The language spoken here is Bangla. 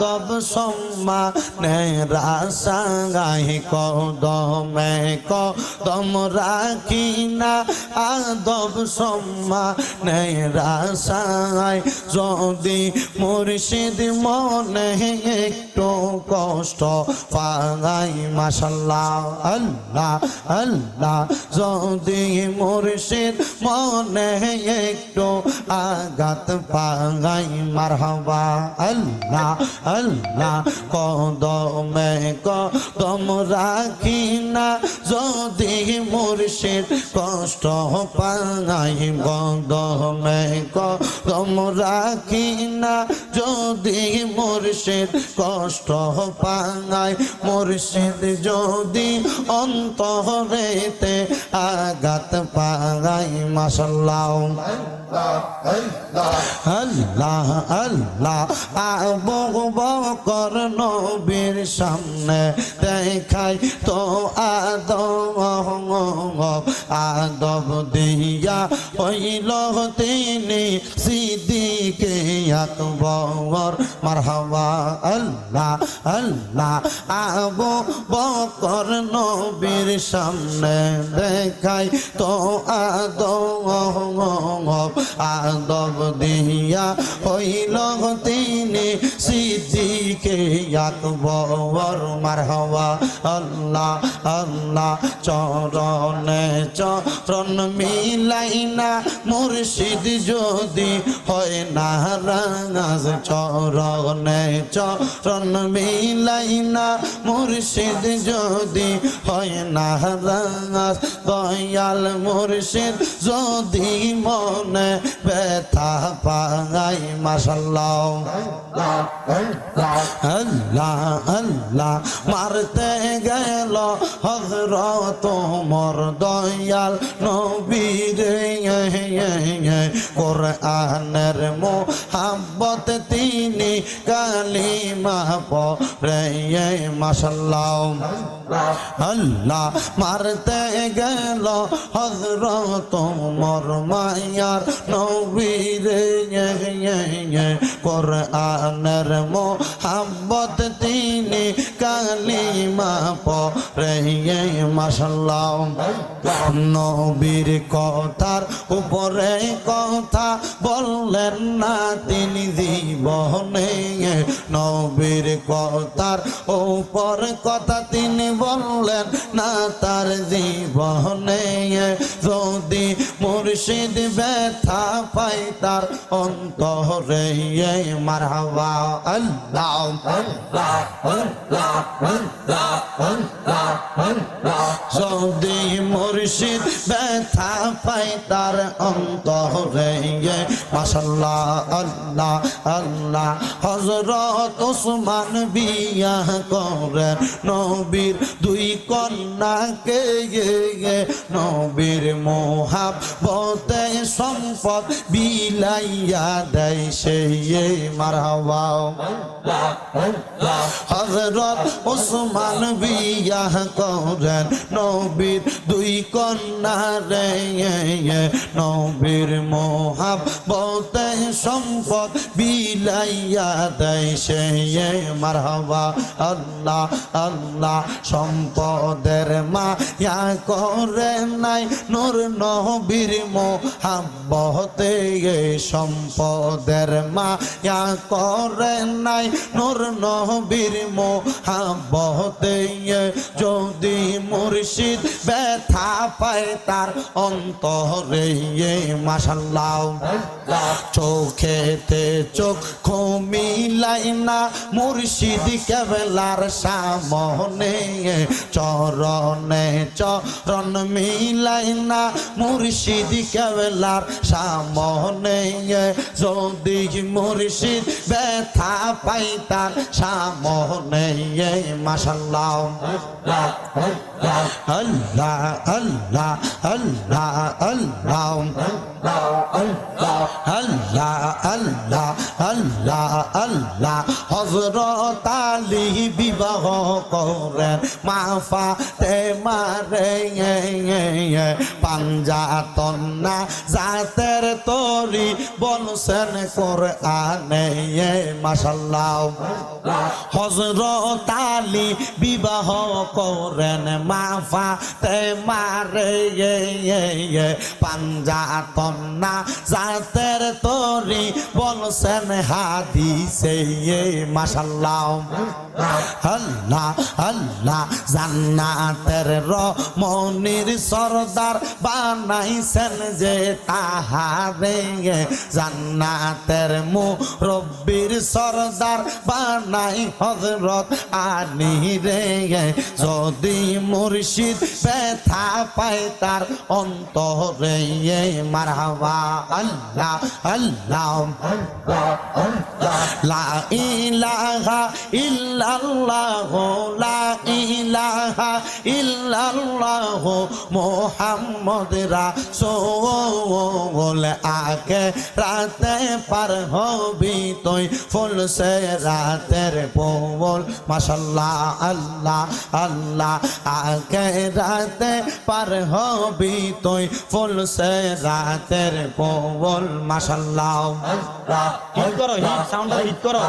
আদব সম্মানে রাসাগাই কদমে কদম রাখি না আদব সম্মানে রাসাই যদি মুর্শিদ মনে একটু কষ্ট পাগাই মাসাল্লাহ আল্লাহ আল্লাহ। যদি মুর্শিদ মনে একটু আঘাত পাগাই, মারহাবা, আল্লাহ আল্লাহ কদমে কদম রাখি না যদি মুর্শিদ কষ্ট পাগাই কদমে কদম রাখি না যদি মুর্শিদ কষ্ট পাগাই মুর্শিদ যদি অন্তরেতে আঘাত পাগাই মাসাল্লাহ আল্লাহ আল্লাহ, আবু বকর নবীর সামনে দেখাই তো আদম আদব দিয়া হইল তিনি সিদ্দিকে আকবর। মারহাবা, আল্লাহ আল্লাহ, আবু বকর নবীর সামনে দেখাই তো আদম আদব দিয়া হইল তিনি সিদ্দিকে আকবর মারহাবা, আল্লাহ আল্লাহ চরণে চরণ মিলাইনা, মুর্শিদ যদি হয় না রাঙাজ চরণে চরণ মিলাইনা, মুর্শিদ যদি হয় না রাঙাজ দয়াল মুর্শিদ যদি মনে ব্যথা পাগাই মাসাল্লাহ আল্লাহ আল্লাহ মারতে গেল হজরত মর দয়াল নবীরে কোরআনের মোহাব্বত তিনি কালিমা পরে মাসাল্লাহ আল্লাহ মারতে গেল হজরত মোর মায়ার নবীরে কোরআনের মোহাব্বত তিনি নবীর কথার উপরে কথা বললেন না তিনি জীবনে। নবীর কথার উপর কথা তিনি বললেন না তার জীবনে। যদি মুর্শিদ ব্যথা পাই তার অন্তরে মারহাবা, আল্লাহ আল্লাহ যদি মুর্শিদ ব্যথা পাই তার অন্তরে মাসাল্লাহ আল্লাহ আল্লাহ। হজরত ওসমান বিয়া করেন নবীর দুই কন্যাকে নবীর মোহাব বতে সম্পদ বিলাইয়া দেয় সেই মারহাবা। হজরত ওসমান বিয়া করেন নবীর দুই কন্যা রে নবীর মোহাব বতে সম্পদ বিলাইয়া দেয় সে মারহাবা। আল্লাহ আল্লাহ সম্পদের মা ইয়া করে নাই নূর নবীর মোহাব্বতে সম্পদের মা ইয়া করে নাই। নূর নবীর মোহাম্মতে যদি মুর্শিদ ব্যথা পায় তার অন্তরে মাসাল্লাহ চোখেতে চোখ মিলাই না মুর্শিদ কেবলার সামনে চরণে চরণ মিলাই না মুর্শিদ কেবলার সামনে যদি মুর্শিদ ব্যথা পাই তার সামনে মাসাল্লাহ আল্লাহ। আল্লাহ আল্লাহ আল্লাহ আল্লাহ আল্লাহ আল্লাহ আল্লাহ হজরত আলী বিবাহ করেন, মাফা তে মারে পাঞ্জাতন না জাতের তরি বলছেন করে আনে মাসাল্লাহ হজরত আলী বিবাহ করেন, মাফা তে মারে পাঞ্জাতন না জাতের তরি বলছেন হাদিসে মাসাল্লাহ আল্লাহ আল্লাহ, জান্নাতের রমণির সরদার বানাইছেন যে তাহারে জান্নাতের মুরব্বির সরদার বানাই হজরত আনি রে যদি মুর্শিদ ব্যথা পায় তার অন্তরে। মারহাবা আল্লাহ আল্লাহ লা ইলাহা ইল্লাল্লাহ, লা ইলাহা ইল্লাল্লাহ। মুহাম্মদ রাসূল, আগে রাতে পার হবি তুই, ফুল সে রাতের পোল মাশাল্লাহ, আল্লাহ আল্লাহ, আগে রাতে পার হবি তুই ফুল সে রাতের পোল মাসাল্লাহ হিট করো হিট সাউন্ড হিট করো